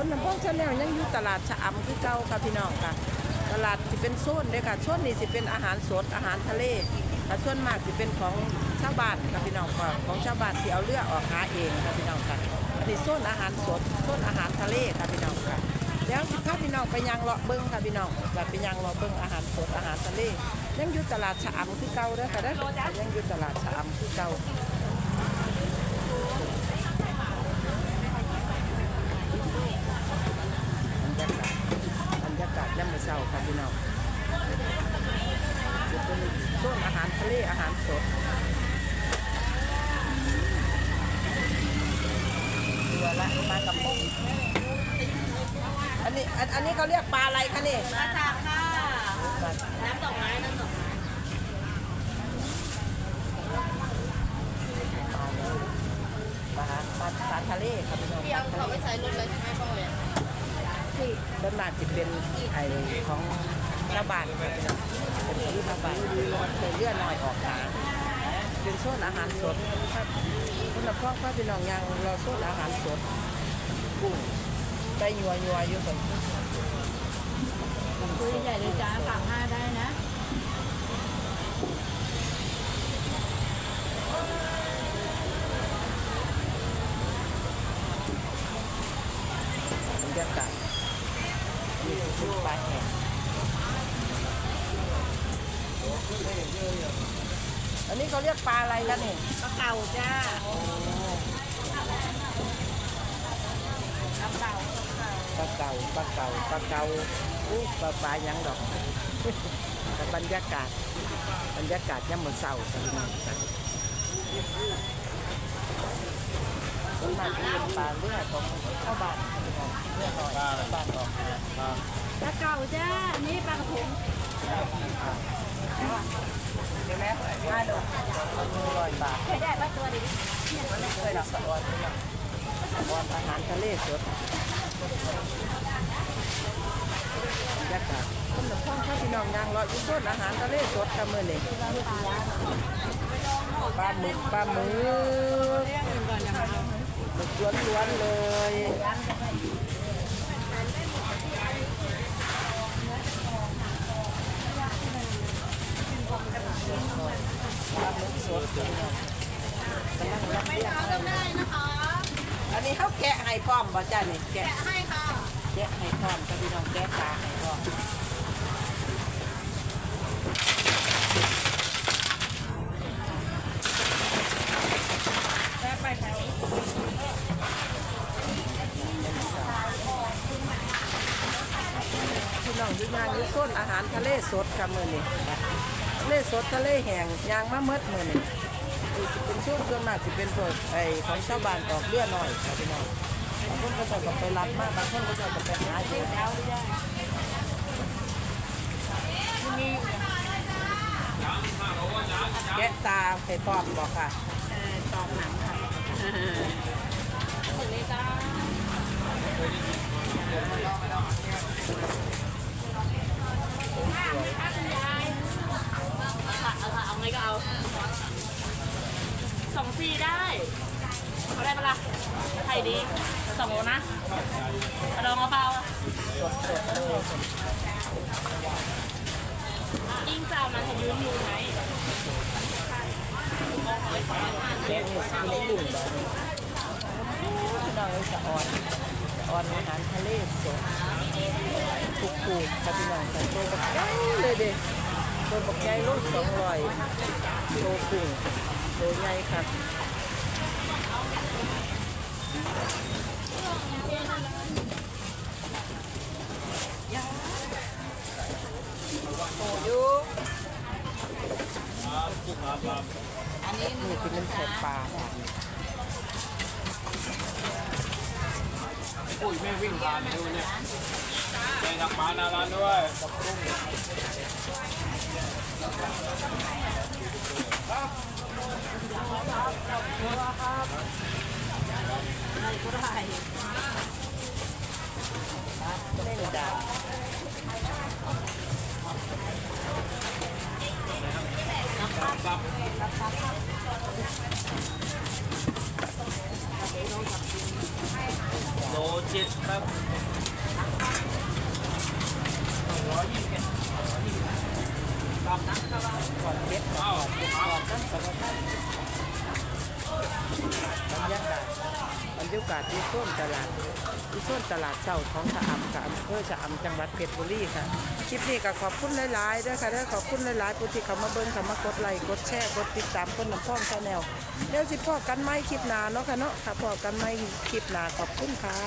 คนน้ำพองชาแนลยังอยู่ตลาดชะอำคือเก่าค่ะพี่น้องค่ะ ตลาดสิเป็นโซนเด้อค่ะโซนนี้สิเป็นอาหารสดอาหารทะเลค่ะส่วนมากสิเป็นของชาวบ้านค่ะพี่น้องค่ะของชาวบ้านที่เอาเรือออกหาเองค่ะพี่น้องค่ะอันนี้โซนอาหารสดโซนอาหารทะเลค่ะพี่น้องค่ะแล้วสิพาพี่น้องไปยังเลาะเบิ้งค่ะพี่น้องแบบไปยังเลาะเบิ้งอาหารสดอาหารทะเลยังอยู่ตลาดชะอำคือเก่าเด้อค่ะเด้อยังอยู่ตลาดชะอำคือเก่า บรรยากาศบรรยากาศย่ำมื้อ เช้าค่ะพี่น้องจะเป็นโซนอาหารทะเลอาหารสดเรือละปลากระพงอันนี้อันอันนี้เขาเรียกปลาอะไรคะนี่มาจากค่ะ น้ำดอกไม้น้ำดอกไม้ปลาปลาปลาทะเลค่ะพี่น้องพี่เอาเขาไปใส่รถเลยใช่ไหม ส่วนมากจะเป็นไอของชาวบ้านค่ะพี่น้องเป็นที่ชาวบ้านเคยเลื่อนหน่อยออกหาเป็นโซนอาหารสดครับคุณพ่อพ่อพี่น้องยังรอโซนอาหารสดกุ้งได้ยัวยัวอยู่คนตัวใหญ่เลยจ้าฝากห้าได้นะ บรรยากาศ มีสุดปลาแห้งอันนี้เขาเรียกปลาอะไรกันนี่ปลาเก่าจ้าปลาเก่าปลาเก่าปลาเก่าปลาเก่าอู้ปลาปลาหยังดอกแต่บรรยากาศ บรรยากาศย่ำมือเศร้ากันพี่น้องกันส่ วนมากจะเป็นปลาเลือดของชาบ้านเลือดหน่อยชาวบ้านออกมาปลาเก่าจ้า นี่ปลากระพงเห็นไหมห้าดอกร้อยบาทเคยได้ปลาตัวดิไม่เคยหลับสะออนสะออนอาหารทะเลสดบรรยากาศคนละท้อข้าพี่น้องยางรออยู่ต้นอาหารทะเลสดกับมือนี่ปลาหมึกปลาหมึก เรียกเงินก่อนนะคะหมึกล้วนๆเลยปลาหมึกสดกำลังรับเรียกเลือกได้นะคะ อันนี้เขาแกะให้พร้อมบ่จ้านี่แกะแกะให้ค่ะ แกะให้พร้อมกับพี่น้องแกะปลาให้พร้อม แม่ไปแถว พี่น้ องอยู่งานอยู่ต้นอาหารทะเลสดค่ะมือนี้ทะเลสดทะเลแห้งยางมาเมดมือนี้นี่สิเป็นช่วงส่วนมากสิเป็นพวกไอ้ของชาวบ้านออกเรือหน่อยค่ะพี่น้องบางคนก็จะกับไปรับมากบางคนก็จะกับไปหาเองดาวได้มีแกะตาให้พร้อมบ่ค่ะตอกหนังาไงก็เอาสองฟรีได้เขาได้ปะล่ะไทยดีสองโลนะกระดองมะพร้าวอะสดๆเลยยิ่งเจ้ามันจะยืนอยู่ไหนแกะนี่สิเป็นลุ่มบ่พี่น้องเลยสะออนสะออนอาหารทะเลสดทุกๆค่ะพี่น้องแต่โตัวบักใหญ่เลยเด้ตัวบักใหญ่รถ200 โลครึ่งตัวใหญ่ครับโอ้ยอันนี้หนี่คือมันเผ็ดปลาอุ้ยแม่วิ่งผ่านดูเนี่ยใจทางม้าหนาร้านด้วยเล่นดาบ ครับเจ็ดครับร้อยยี่สิบเอ็ดตามนั้นครับก่อนเจ็ดอ้าวครับบร รยากาศที่ส้นตลาดที่ส้นตลาดเจ้าของชะอำกับอำเภอชะอำจังหวัดเพชรบุรีค่ะ คลิปนี้ก็ขอบคุณหลายๆด้วยค่ะเด้วขอบคุณหลายๆผู้ที่เข้ามาเบิ้งเข้ามากดไลค์กดแชร์กดติดตามคนน้ำพ่องชาแนลเดี๋ยวสิพ่อกันไม่คลิปหนาเนาะค่ะเนาะค่ะพ่อกันไม่คลิปหนาขอบคุณค่ะ